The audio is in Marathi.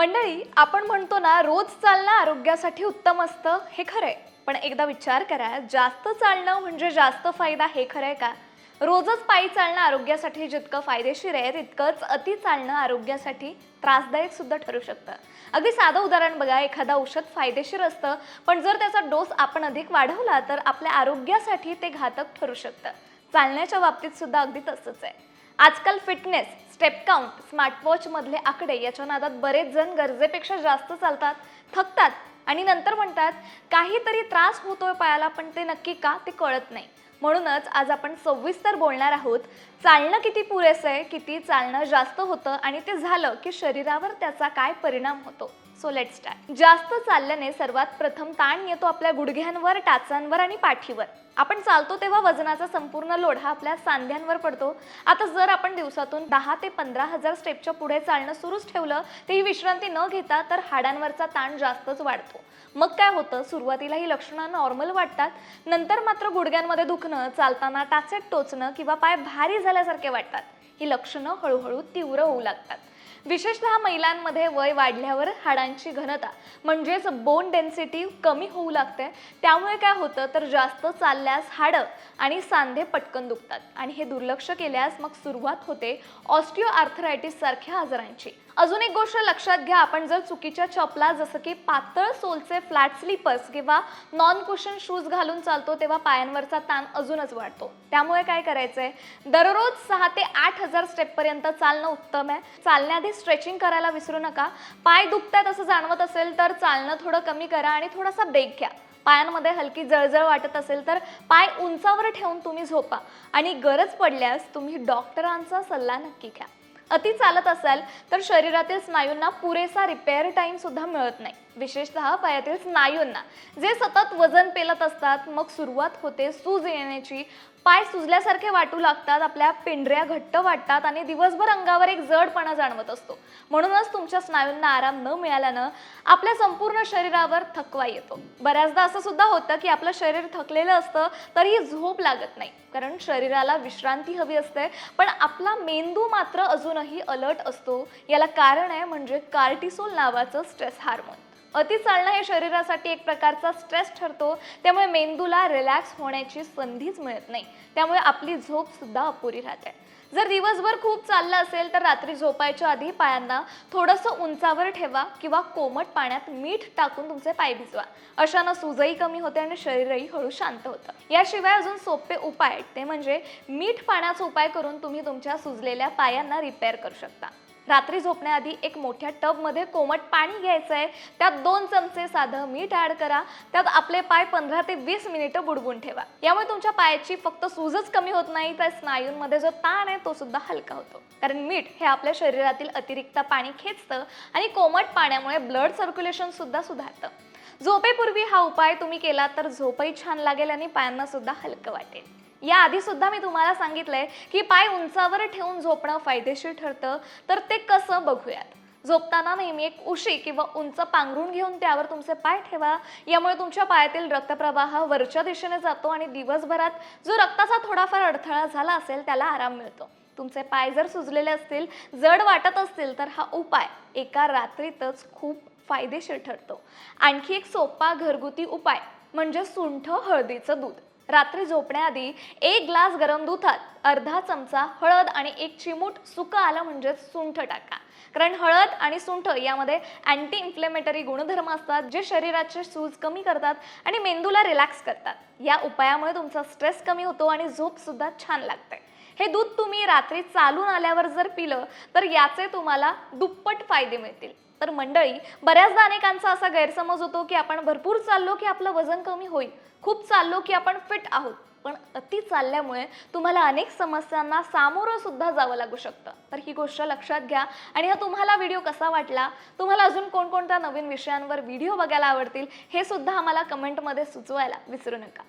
मंडळी आपण म्हणतो ना रोज चालणं आरोग्यासाठी उत्तम असतं हे खरंय. पण एकदा विचार करा जास्त चालणं म्हणजे जास्त फायदा हे खरंय का? रोजच पायी चालणं आरोग्यासाठी जितकं फायदेशीर आहे तितकंच अति चालणं आरोग्यासाठी त्रासदायक सुद्धा ठरू शकतं. अगदी साधं उदाहरण बघा एखादं औषध फायदेशीर असतं पण जर त्याचा डोस आपण अधिक वाढवला तर आपल्या आरोग्यासाठी ते घातक ठरू शकतं. चालण्याच्या बाबतीत सुद्धा अगदी तसंच आहे. आजकाल फिटनेस स्टेप काउंट स्मार्टवॉचमधले आकडे याच्या नादात बरेच जण गरजेपेक्षा जास्त चालतात थकतात आणि नंतर म्हणतात काहीतरी त्रास होतोय पायाला पण ते नक्की का? ते कळत नाही. म्हणूनच आज आपण सविस्तर बोलणार आहोत चालणं किती पुरेसं आहे किती चालणं जास्त होतं आणि ते झालं की शरीरावर त्याचा काय परिणाम होतो. सो लेट स्टार्ट जास्त चालल्याने सर्वात प्रथम ताण येतो आपल्या गुडघ्यांवर टाचांवर आणि पाठीवर. आपण चालतो तेव्हा वजनाचा संपूर्ण लोढ हा आपल्या सांध्यांवर पडतो. आता जर आपण दिवसातून दहा ते पंधरा हजार स्टेपच्या पुढे चालणं सुरूच ठेवलं तर विश्रांती न घेता तर हाडांवरचा ताण जास्तच वाढतो. मग काय होतं? सुरुवातीला ही लक्षणं नॉर्मल वाटतात. नंतर मात्र गुडघ्यांमध्ये दुखणं चालताना टाचेत टोचणं किंवा पाय भारी झाल्यासारखे वाटतात. ही लक्षणं हळूहळू तीव्र होऊ लागतात. विशेषतः महिलांमध्ये वय वाढल्यावर हाडांची घनता म्हणजेच बोन डेन्सिटी कमी होऊ लागते. त्यामुळे काय होतं तर जास्त चालल्यास हाडं आणि सांधे पटकन दुखतात. आणि हे दुर्लक्ष केल्यास मग सुरुवात होते ऑस्टिओ आर्थरायटिस सारख्या आजारांची. अजून एक गोष्ट लक्षात घ्या आपण जर चुकीच्या चपला जसं की पातळ सोलचे फ्लॅट स्लीपर्स किंवा नॉन कुशन शूज घालून चालतो तेव्हा पायांवरचा ताण अजूनच वाढतो. त्यामुळे काय करायचंय? दररोज सहा ते आठ हजार स्टेप पर्यंत चालणं उत्तम आहे. चालण्या चालण्याआधी स्ट्रेचिंग करायला विसरू नका. पाय दुखतात असं जाणवत असेल तर चालणं थोडं कमी करा आणि थोडासा ब्रेक घ्या. पायांमध्ये हलकी जळजळ वाटत असेल तर पाय उंचावर ठेवून तुम्ही झोपा. आणि गरज पडल्यास तुम्ही डॉक्टरांचा सल्ला नक्की घ्या. अति चालत असाल तर शरीरातील स्नायूंना पुरेसा रिपेअर टाइम सुद्धा मिळत नाही. विशेषतः पायातील स्नायूंना. जे सतत वजन पेलत असतात मग सुरुवात होते सूज येण्याची पाय सुजल्यासारखे वाटू लागतात आपल्या पिंढऱ्या घट्ट वाटतात आणि दिवसभर अंगावर एक जडपणा जाणवत असतो. म्हणूनच तुमच्या स्नायूंना आराम न मिळाल्यानं आपल्या संपूर्ण शरीरावर थकवा येतो. बऱ्याचदा असं सुद्धा होतं की आपलं शरीर थकलेलं असतं तरीही झोप लागत नाही. कारण शरीराला विश्रांती हवी असते पण आपला मेंदू मात्र अजूनही अलर्ट असतो. याला कारण आहे म्हणजे कार्टिसोल नावाचं स्ट्रेस हार्मोन. अति चालणं हे शरीरासाठी एक प्रकारचा स्ट्रेस ठरतो. त्यामुळे मेंदूला रिलॅक्स होण्याची संधीच मिळत नाही. त्यामुळे आपली झोप सुद्धा अपुरी राहते. जर दिवसभर खूप चाललं असेल तर रात्री झोपायच्या आधी पायांना थोडंसं उंचावर ठेवा किंवा कोमट पाण्यात मीठ टाकून तुमचे पाय भिजवा. अशानं सुजही कमी होते आणि शरीरही हळू शांत होतं. याशिवाय अजून सोपे उपाय ते म्हणजे मीठ पाण्याचा उपाय करून तुम्ही तुमच्या सुजलेल्या पायांना रिपेअर करू शकता. रात्री झोपण्याआधी एक मोठ्या टबमध्ये कोमट पाणी घ्यायचं आहे त्यात दोन चमचे साधं मीठ ॲड करा. त्यात आपले पाय पंधरा ते वीस मिनिटं बुडवून ठेवा. यामुळे तुमच्या पायाची फक्त सूजच कमी होत नाही तर स्नायूंमध्ये जो ताण आहे तो सुद्धा हलका होतो. कारण मीठ हे आपल्या शरीरातील अतिरिक्त पाणी खेचतं आणि कोमट पाण्यामुळे ब्लड सर्क्युलेशन सुद्धा सुधारतं. झोपेपूर्वी हा उपाय तुम्ही केला तर झोपही छान लागेल आणि पायांना सुद्धा हलकं वाटेल. याआधी सुद्धा मी तुम्हाला सांगितलंय की पाय उंचावर ठेवून झोपणं फायदेशीर ठरतं. तर ते कसं बघूयात. झोपताना नेहमी एक उशी किंवा उंच पांघरून घेऊन त्यावर तुमचे पाय ठेवा. यामुळे तुमच्या पायातील रक्तप्रवाह वरच्या दिशेने जातो आणि दिवसभरात जो रक्ताचा थोडाफार अडथळा झाला असेल त्याला आराम मिळतो. तुमचे पाय जर सुजलेले असतील जड वाटत असतील तर हा उपाय एका रात्रीतच खूप फायदेशीर ठरतो. आणखी एक सोपा घरगुती उपाय म्हणजे सुंठ हळदीचं दूध. रात्री झोपण्याआधी एक ग्लास गरम दुधात अर्धा चमचा हळद आणि एक चिमूट सुकं आलं म्हणजेच सुंठ टाका. कारण हळद आणि सुंठ यामध्ये अँटी इन्फ्लेमेटरी गुणधर्म असतात जे शरीराचे सूज कमी करतात आणि मेंदूला रिलॅक्स करतात. या उपायामुळे तुमचा स्ट्रेस कमी होतो आणि झोप सुद्धा छान लागते. हे दूध तुम्ही रात्री चालून आल्यावर जर पिलं तर याचे तुम्हाला दुप्पट फायदे मिळतील. तर मंडळी बऱ्याचदा अनेकांचा असा गैरसमज होतो की आपण भरपूर चाललो की आपलं वजन कमी होईल. खूप चाललो की आपण फिट आहोत. पण अति चालल्यामुळे तुम्हाला अनेक समस्यांना सामोरं सुद्धा जावं लागू शकतं. तर ही गोष्ट लक्षात घ्या. आणि हा तुम्हाला व्हिडिओ कसा वाटला? तुम्हाला अजून कोणकोणत्या नवीन विषयांवर व्हिडिओ बघायला आवडतील? हे सुद्धा आम्हाला कमेंटमध्ये सुचवायला विसरू नका.